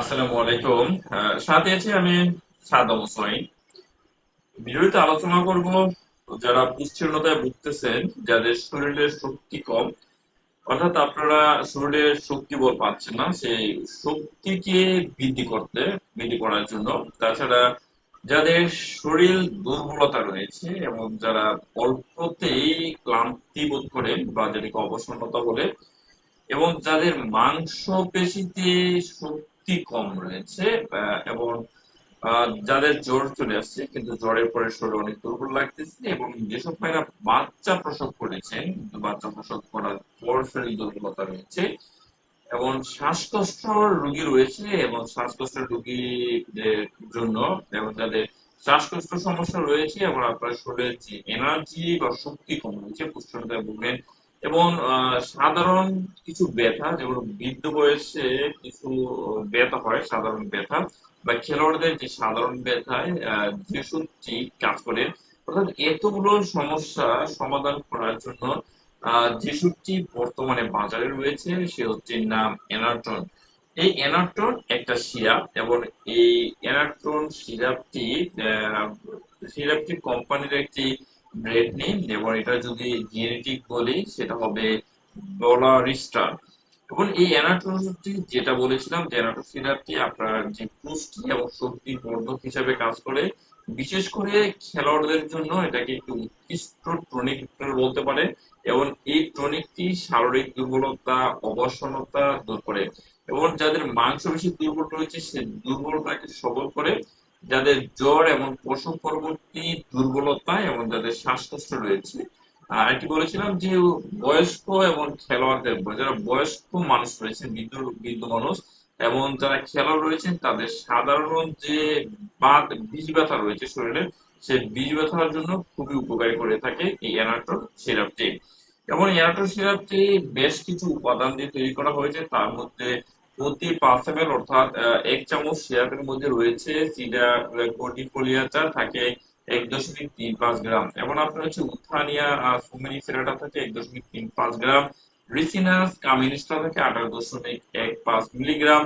আসসালামু আলাইকুম। সাথে আছি আমি সাদ্দাম হোসাইন ভিডিওতে আলোচনা করব যারা ভুগতেছেন, যাদের শরীরে শক্তি কম, অর্থাৎ আপনারা শক্তি বল পাচ্ছেন না, সেই শক্তিকে বৃদ্ধি করতে, বৃদ্ধি করার জন্য। তাছাড়া যাদের শরীর দুর্বলতা রয়েছে এবং যারা অল্পতেই ক্লান্তি বোধ করেন বা যেটাকে অবসন্নতা বলে, এবং যাদের মাংস পেশিতে শক্তি কম রয়েছে এবং যাদের জ্বর চলে আসছে, কিন্তু জ্বরের পরে শরীর অনেক দুর্বল লাগতেছে, এবং যেসব মায়েরা বাচ্চা প্রসব করেছেন বাচ্চা প্রসব করার পর শরীর দুর্বলতা রয়েছে, এবং শ্বাসকষ্ট রোগী রয়েছে, এবং শ্বাসকষ্ট রোগীদের জন্য, এবং যাদের শ্বাসকষ্ট সমস্যা রয়েছে, এবং আপনার শরীরের যে এনার্জি বা শক্তি কম রয়েছে, পুষ্টিহীনতায় ভুগবেন এবং সাধারণ কিছু ব্যথা, যেগুলো বৃদ্ধ বয়সে কিছু ব্যথা হয়, সাধারণ ব্যথা, বা খেলোয়াড়দের যে সাধারণ ব্যথায় সত্যি কাজ করে, অর্থাৎ এতগুলো সমস্যা সমাধান করার জন্য যে বর্তমানে বাজারে রয়েছে, সে হচ্ছে নাম এনারটন। এই এনারটন একটা সিরাপ, এবং এই এনারটন সিরাপটি সিরাপটি কোম্পানির একটি ব্র্যান্ড নেম এবং এটা যদি জেনেটিক বলি, সেটা হবে ডলারিস্টার এবং এই ওষুধটি যেটা বলেছিলাম, যে সিরাপটি আপনার যে পুষ্টি এবং শক্তি বর্ধক হিসেবে কাজ করে, বিশেষ করে খেলোয়াড়দের জন্য এটাকে একটি উৎকৃষ্ট টনিক বলতে পারে, এবং এই টনিকটি শারীরিক দুর্বলতা, অবসন্নতা দূর করে। এবং যাদের মাংসপেশি দুর্বল রয়েছে, সে দুর্বলতাকে সবল করে যাদের জ্বর এবং প্রসব পরবর্তী দুর্বলতা এবং যাদের শ্বাসকষ্ট রয়েছে, আর একটি বলেছিলাম যে বয়স্ক এবং খেলোয়াড়দের যারা বয়স্ক মানুষ রয়েছেন, বৃদ্ধ বৃদ্ধ মানুষ এবং যারা খেলোয়াড় রয়েছেন, তাদের সাধারণ যে বাত, বীজ ব্যথা রয়েছে শরীরে, সে বীজ ব্যথার জন্য খুবই উপকারী করে থাকে এই অ্যানাটল সিরাপটি এবং অ্যানাটল সিরাপটি বেশ কিছু উপাদান দিয়ে তৈরি করা হয়েছে, তার মধ্যে প্রতি এম অর্থাৎ এক চামচ সিরাপের মধ্যে রয়েছে সিডা কোর্টিফোলিয়াটা থাকে এক দশমিক তিন পাঁচ গ্রাম। এবং আপনার হচ্ছে উথানিয়া সুমিনি সেরাটা থাকে এক দশমিক তিন পাঁচ গ্রাম। রিসিনাস কামিনিস্টা থাকে আঠারো দশমিক এক পাঁচ মিলিগ্রাম।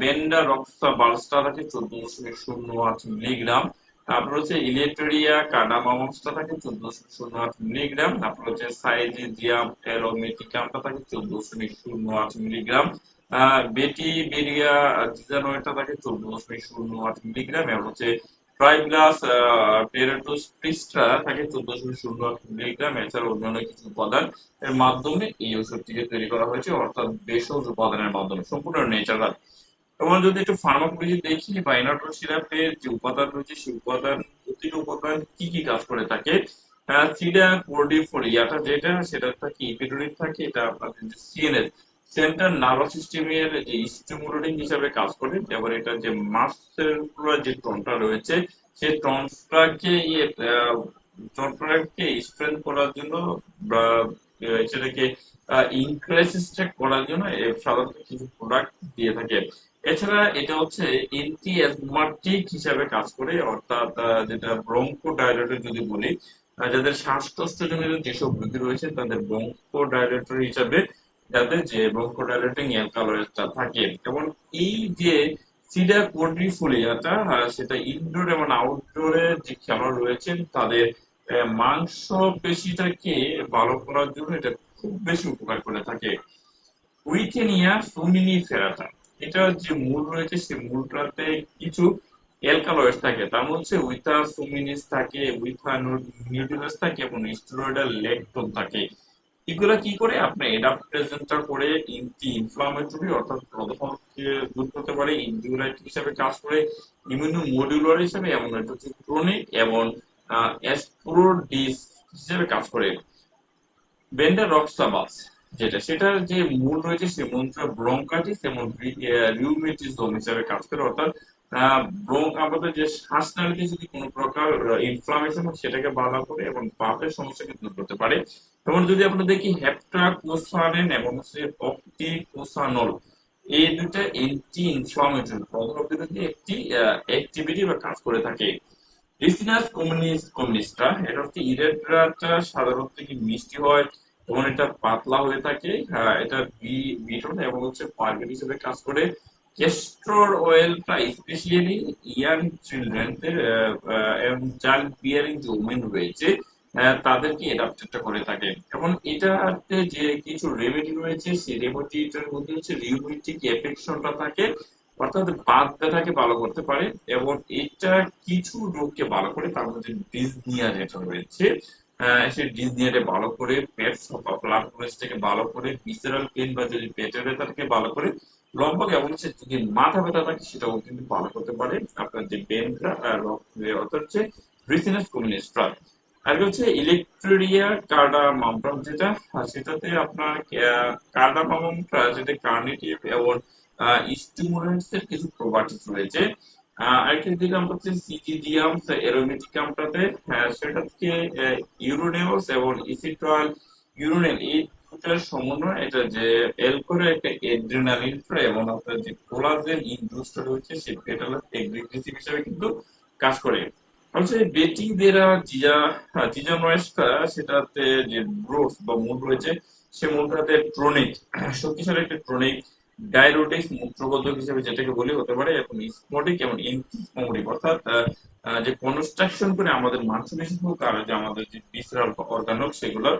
বেন্ডা, রক্সা বালস্টা থাকে চোদ্দ দশমিক শূন্য আট মিলিগ্রাম। তারপর হচ্ছে ইলেকট্রিয়া কার্ডামামসটা থাকে চোদ্দ দশমিক শূন্য আট মিলিগ্রাম। তারপর হচ্ছে সাইজিজিয়াম অ্যারোমেটিকামটা থাকে চোদ্দ দশমিক শূন্য আট মিলিগ্রাম। বেটি, বেরিয়া জিজানোয়েটা থাকে চোদ্দ দশমিক শূন্য আট মিলিগ্রাম এবং হচ্ছে ট্রাইগ্লাস টেরাটোস প্রিস্ট্রা থাকে চোদ্দ দশমিক শূন্য আট মিলিগ্রাম, এছাড়া অন্যান্য কিছু উপাদান এর মাধ্যমে এই ওষুধটিকে তৈরি করা হয়েছে, অর্থাৎ ভেষজ উপাদানের মাধ্যমে, সম্পূর্ণ ন্যাচারাল এবং যদি একটু ফার্মাকোলজি দেখি বা সিরাপের যে উপাদান রয়েছে, সেই উপাদান, প্রতিটি উপাদান কি কি কাজ করে থাকে? সিডা কোর্ডিফোলিয়াটা যেটা, সেটা থাকে ইপিডোরিক থাকে, এটা আপনাদের সিএনএস সেন্ট্রাল নার্ভাস সিস্টেমের যে স্টিমুলেটিং হিসাবে কাজ করে, এবার এটা যে মাসেল যে টনটা রয়েছে, সেই টনটাকে ইয়ে টনটাকে স্ট্রেংথ করার জন্য সেটাকে ইনক্রেসিস্টেড করার জন্য সাধারণত কিছু প্রোডাক্ট দিয়ে থাকে। এছাড়া এটা হচ্ছে এন্টি অ্যাজমাটিক হিসাবে কাজ করে, অর্থাৎ যেটা ব্রঙ্কো ডায়লেটর যদি বলি যাদের শ্বাসকষ্টজনিত যেসব রোগী রয়েছে, তাদের ব্রঙ্কো ডায়লেটর হিসাবে যাতে যে ব্রঙ্কোডাইলেটিং অ্যালকালয়েডটা থাকে এবং এই যে সিডা কোয়াড্রিফোলিয়াটা আহ, সেটা ইনডোর এবং আউটডোরে যে খেলোয়াড় রয়েছেন তাদের মাংস পেশিটাকে ভালো করার জন্য এটা খুব বেশি উপকার করে থাকে। উইথেনিয়া সুমিনি ফেরাটা এটার যে মূল রয়েছে সেই মূলটাতে কিছু অ্যালকালয়েড থাকে। তার মধ্যে উইথা সুমিনিস থাকে উইথা নিউট্রিনাস থাকে এবং স্টেরয়েডাল ল্যাকটোন থাকে। এগুলা কি করে? আপনি অ্যাডাপ্টেশনটা করে ইনটি ইনফ্লামেটরি অর্থাৎ প্রদর্শনকে দূর করতে পারে ইনডিউলাইটিক হিসাবে কাজ করে ইমিউনো মডিউলার হিসেবে একটা হচ্ছে ক্রনিক এবং অ্যাস্প্রোডিস হিসেবে কাজ করে। বেন্ডার রক্সাবাস যেটা, সেটার যে মূল রয়েছে, সে মূলটা ব্রঙ্কাইটিস এবং রিউমেটিজম হিসেবে কাজ করে, অর্থাৎ ব্রঙ্ক আমাদের যে শ্বাসনালীতে যদি কোনো প্রকার ইনফ্লামেশন হয় সেটাকে বাধা করে এবং পাপের সমস্যাকে দূর করতে পারে। এবং যদি আমরা দেখি হেপ্টাকোসারিন এবং হচ্ছে অপটিকোসানল এই দুটা এন্টি ইনফ্লামেটরি প্রধান বিরোধী একটি অ্যাক্টিভিটি বা কাজ করে থাকে। রিসিনাস কমিউনিস কমিউনিস্টা এটা হচ্ছে ইরেড্রাটা সাধারণত কি মিষ্টি হয় এবং এটা পাতলা হয়ে থাকে আহ, এটা বি বিটন এবং হচ্ছে পার্গেট হিসেবে কাজ করে। ক্যাস্টর অয়েলটা স্পেশালি ইয়াং চিলড্রেনদের এবং চাইল্ড বিয়ারিং যে ওমেন রয়েছে তাদেরকে অ্যাডাপ্টেডটা করে থাকে। এবং এটাতে যে কিছু রেমেডি রয়েছে, সেই রেমেডিটার মধ্যে হচ্ছে রিউমেটিক এফেকশনটা থাকে, অর্থাৎ ব্যথাকে ভালো করতে পারে, এবং এটা কিছু রোগকে ভালো করে তার মধ্যে ডিজনিয়া যেটা রয়েছে সেই ডিসনিয়াটা ভালো করে পেট ব্লাড থেকে ভালো করে ভিসেরাল পেন বা যদি পেটের ব্যথাটাকে ভালো করে লম্বা এবং হচ্ছে? যদি মাথা ব্যথা থাকে, সেটাও কিন্তু ভালো করতে পারে। আপনার যে বেনটা অর্থাৎ হচ্ছে ব্রিসিনাস কমিউনিস্ট্রা আর হচ্ছে ইলেকট্রিয়া কার্ডামাম যেটা সেটাতে আপনার কার্ডামামটা যেটা কার্নিটিভ এবং স্টিমুলেন্টস এর কিছু প্রপার্টিস রয়েছে। আরেকটা আমরা হচ্ছে সিজিডিয়াম এরোমেটিকামটাতে থেকে ইউরোনেওস এবং ইসিট্রল ইউরোনেল এই দুটার সমন্বয়, এটা যে এলকোরে একটা এড্রিনালিন এবং আপনার যে কোলাজেন ইনডুসটা রয়েছে সেই পেটালাস এগ্রিগেটিভ হিসেবে কিন্তু কাজ করে। হচ্ছে বেটি দেরা জিজা জিজা নয়েসটা সেটাতে যে ব্রোস বা মূল রয়েছে, সে মূলটাতে ট্রনিক শক্তিশালী একটা ট্রনিক ডায়রোটিক্স মূত্রবোধক হিসেবে যেটাকে বলি, হতে পারে এবং স্পটিক এবং ইনস্পমোটিক অর্থাৎ যে কনস্ট্রাকশন করে আমাদের মাংসপেশি হোক, আর যে আমাদের যে বিসরাল অর্গান হোক সেগুলো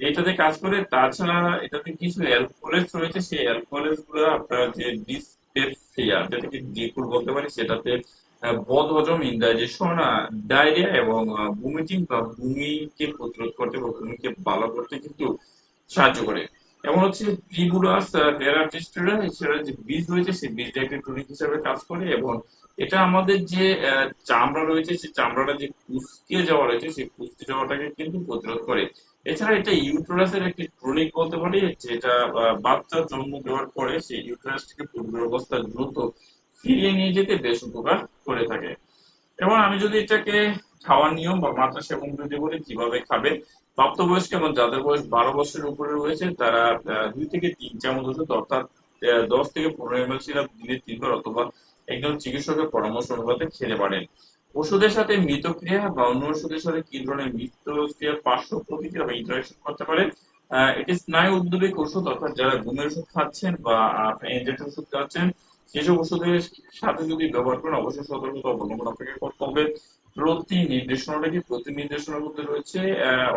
এটাতে কাজ করে, তাছাড়া এটাতে কিছু অ্যালকোহলেস রয়েছে, সেই অ্যালকোহলেসগুলো আপনার যে ডিসপেপসিয়া, যেটাকে ডিকুল বলতে পারি, সেটাতে বদ হজম ইনডাইজেশন ডায়রিয়া এবং ভুমিটিং বা ভূমিকে প্রতিরোধ করতে বা ভূমিকে ভালো করতে কিন্তু সাহায্য করে। এবং হচ্ছে ট্রিবুলাস ভেরাটিস্টেরা এছাড়া যে বীজ রয়েছে, সেই বীজটা একটি টনিক হিসেবে কাজ করে এবং এটা আমাদের যে চামড়া রয়েছে, সেই চামড়াটা যে কুচকে যাওয়া রয়েছে, সেই কুচকে যাওয়াটাকে কিন্তু প্রতিরোধ করে। এছাড়া এটা ইউটেরাসের একটি টনিক বলতে পারি আহ, বাচ্চা জন্ম দেওয়ার পরে সেই ইউটেরাসটিকে পূর্ব অবস্থায় দ্রুত ফিরিয়ে নিয়ে যেতে বেশ উপকার করে থাকে। এবং আমি যদি এটাকে খাওয়ার নিয়ম বা মাত্রা সেবন যদি বলি কীভাবে খাবে প্রাপ্তবয়স্ক এবং যাদের বয়স বারো বছরের উপরে রয়েছে তারা দুই থেকে তিন চামচ ওষুধ অর্থাৎ দশ থেকে পনেরো এমএল সিরাপ দিনে তিনবার অথবা একজন চিকিৎসকের পরামর্শ অনুপাতে খেতে পারেন। ওষুধের সাথে মিতক্রিয়া বা অন্য ওষুধের সাথে কি ধরনের মিতক্রিয়ার পার্শ্ব প্রতিক্রিয়া বা ইন্টারাকশন করতে পারে এটি স্নায়ু উদ্বেগ ওষুধ অর্থাৎ যারা ঘুমের ওষুধ খাচ্ছেন বা ইনজেকশন ওষুধ খাচ্ছেন সেসব ওষুধের সাথে যদি ব্যবহার করেন অবশ্যই সতর্কতা অবলম্বন আপনাকে করতে হবে। প্রতি নির্দেশনাটা কি প্রতি নির্দেশনার মধ্যে রয়েছে?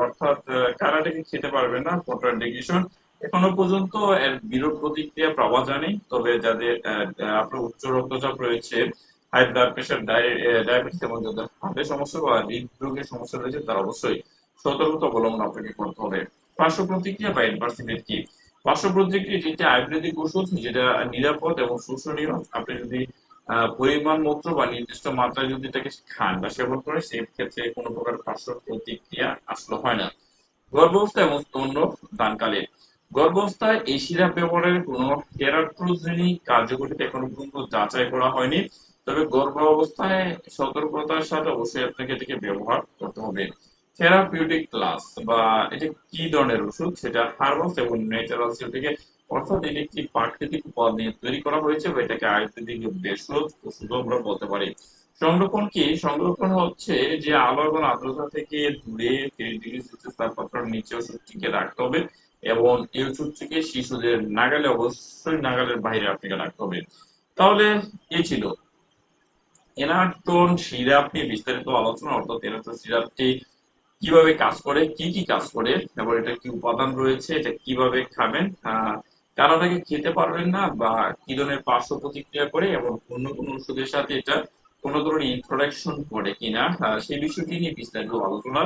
অর্থাৎ আহ, কারাটাকে খেতে পারবে না? কন্ট্রান্ডিকেশন এখনও পর্যন্ত এর বিরূপ প্রতিক্রিয়া পাওয়া যায়নি তবে যাদের আপনার উচ্চ রক্তচাপ রয়েছে হাই ব্লাড প্রেশার ডায়াবেটিস এবং যাদের হার্টের সমস্যা বা হৃদরোগের সমস্যা রয়েছে, তারা অবশ্যই সতর্কতা অবলম্বন আপনাকে করতে হবে। পার্শ্ব প্রতিক্রিয়া বা অ্যাডভার্সিভেট কি? পার্শ্ব প্রতিক্রিয়া যেটা আয়ুর্বেদিক ওষুধ, যেটা নিরাপদ এবং শোষণীয় আপনি যদি পরিমাণ মতো বা নির্দিষ্ট মাত্রায় যদি এটাকে খান বা সেবন করেন, সেই ক্ষেত্রে কোনো প্রকার পার্শ্ব প্রতিক্রিয়া আসলে হয় না। গর্ভাবস্থা এবং স্তন্য দানকালে। গর্ভাবস্থায় এই সিরাপ ব্যবহারের কোনো টেরাট্রোজেনিক কার্যকরিতা এখনও পর্যন্ত যাচাই করা হয়নি। তবে গর্ভ অবস্থায় সতর্কতার সাথে অবশ্যই আপনাকে এটাকে ব্যবহার করতে হবে। থেরাপিউটিক ক্লাস বা এটা কি ধরনের ওষুধ? সেটা হার্বাস এবং ন্যাচারাল থেকে অর্থাৎ এটি একটি প্রাকৃতিক উপাদান নিয়ে তৈরি করা হয়েছে বা এটাকে আয়ুর্বেদিক ভেষজ ওষুধ আমরা বলতে পারি। সংরক্ষণ কি? সংরক্ষণ হচ্ছে যে আলো এবং আর্দ্রতা থেকে দূরে তিরিশ ডিগ্রি সেলসিয়াস তাপমাত্রার নিচে ওষুধটিকে রাখতে হবে এবং এই ওষুধটিকে শিশুদের নাগালে, অবশ্যই নাগালের বাইরে আপনাকে রাখতে হবে। তাহলে এই ছিল এনাটন সিরাপ নিয়ে বিস্তারিত আলোচনা, অর্থাৎ এনাটন সিরাপটি কীভাবে কাজ করে, কি কি কাজ করে, এবং এটা কি উপাদান রয়েছে, এটা কীভাবে খাবেন কারণ এটাকে খেতে পারবেন না বা কি ধরনের পার্শ্ব প্রতিক্রিয়া করে এবং অন্য কোনো ওষুধের সাথে এটা কোনো ধরনের ইন্টারাকশন করে কিনা সেই বিষয়টি নিয়ে বিস্তারিত আলোচনা।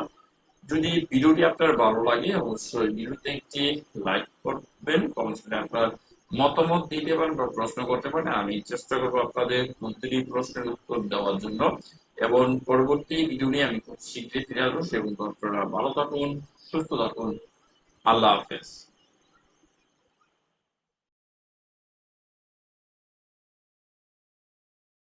যদি ভিডিওটি আপনার ভালো লাগে, অবশ্যই ভিডিওতে একটি লাইক করবেন কমেন্টস করে আপনার মতামত দিতে পারেন বা প্রশ্ন করতে পারেন, আমি চেষ্টা করব আপনাদের প্রতিটি প্রশ্নের উত্তর দেওয়ার জন্য। এবং পরবর্তী ভিডিও নিয়ে আমি খুব শীঘ্রই ফিরে আসব। সেগুলো আপনারা ভালো থাকুন, সুস্থ থাকুন। আল্লাহ হাফেজ।